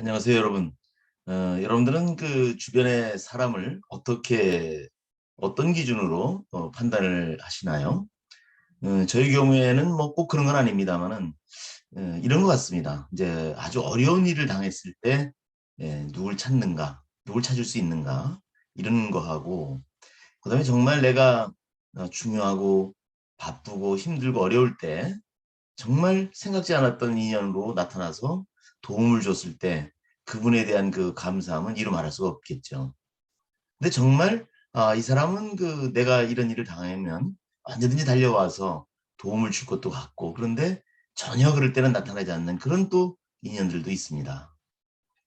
안녕하세요, 여러분. 어, 여러분들은 그 주변의 사람을 어떻게 어떤 기준으로 어, 판단을 하시나요? 어, 저희 경우에는 뭐 꼭 그런 건 아닙니다만은 어, 이런 것 같습니다. 이제 아주 어려운 일을 당했을 때 예, 누굴 찾는가, 누굴 찾을 수 있는가 이런 거 하고 그다음에 정말 내가 어, 중요하고 바쁘고 힘들고 어려울 때 정말 생각지 않았던 인연으로 나타나서 도움을 줬을 때 그분에 대한 그 감사함은 이루 말할 수가 없겠죠. 근데 정말 아, 이 사람은 그 내가 이런 일을 당하면 언제든지 달려와서 도움을 줄 것도 같고 그런데 전혀 그럴 때는 나타나지 않는 그런 또 인연들도 있습니다.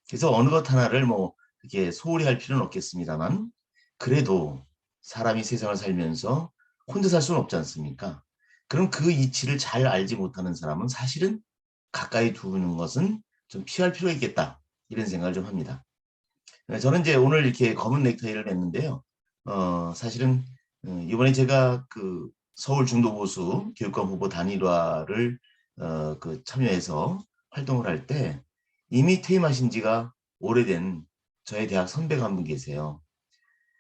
그래서 어느 것 하나를 뭐 이렇게 소홀히 할 필요는 없겠습니다만 그래도 사람이 세상을 살면서 혼자 살 수는 없지 않습니까? 그럼 그 이치를 잘 알지 못하는 사람은 사실은 가까이 두는 것은 좀 피할 필요가 있겠다. 이런 생각을 좀 합니다. 네, 저는 이제 오늘 이렇게 검은 넥타이를 냈는데요. 어, 사실은 어, 이번에 제가 그 서울 중도보수 교육감 후보 단일화를 어, 그 참여해서 활동을 할 때 이미 퇴임하신 지가 오래된 저의 대학 선배가 한 분 계세요.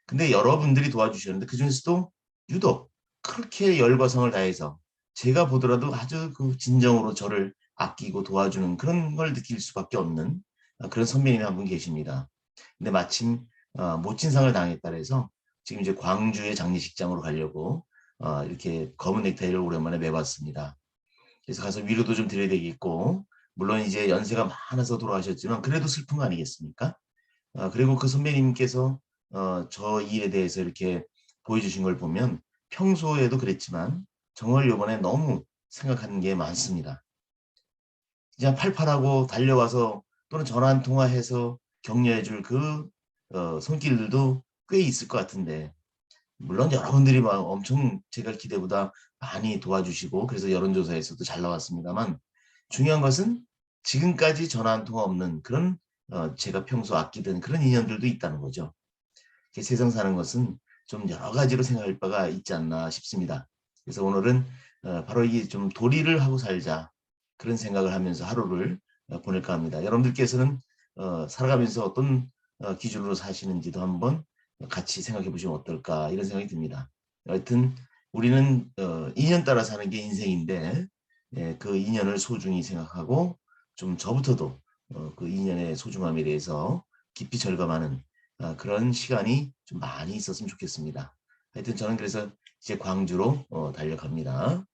근데 여러분들이 도와주셨는데 그 중에서도 유독 그렇게 열과 성을 다해서 제가 보더라도 아주 그 진정으로 저를 아끼고 도와주는 그런 걸 느낄 수밖에 없는 어, 그런 선배님이 한 분 계십니다. 근데 마침 어, 모친상을 당했다 그래서 지금 이제 광주의 장례식장으로 가려고 어, 이렇게 검은 넥타이를 오랜만에 매봤습니다. 그래서 가서 위로도 좀 드려야 되겠고 물론 이제 연세가 많아서 돌아가셨지만 그래도 슬픈 거 아니겠습니까? 어, 그리고 그 선배님께서 어, 저 일에 대해서 이렇게 보여주신 걸 보면 평소에도 그랬지만 정말 이번에 너무 생각하는 게 많습니다. 그냥 팔팔하고 달려와서 또는 전화 한 통화해서 격려해 줄그 어, 손길들도 꽤 있을 것 같은데 물론 여러분들이 막 엄청 제가 기대보다 많이 도와주시고 그래서 여론조사에서도 잘 나왔습니다만 중요한 것은 지금까지 전화 한 통화 없는 그런 어, 제가 평소 아끼던 그런 인연들도 있다는 거죠. 세상 사는 것은 좀 여러 가지로 생각할 바가 있지 않나 싶습니다. 그래서 오늘은 어, 바로 이 좀 도리를 하고 살자 그런 생각을 하면서 하루를 어, 보낼까 합니다. 여러분들께서는 어, 살아가면서 어떤 어, 기준으로 사시는지도 한번 같이 생각해 보시면 어떨까 이런 생각이 듭니다. 하여튼 우리는 인연 따라 사는 게 인생인데 예, 그 인연을 소중히 생각하고 좀 저부터도 그 인연의 소중함에 대해서 깊이 절감하는 그런 시간이 좀 많이 있었으면 좋겠습니다. 하여튼 저는 그래서 이제 광주로 달려갑니다.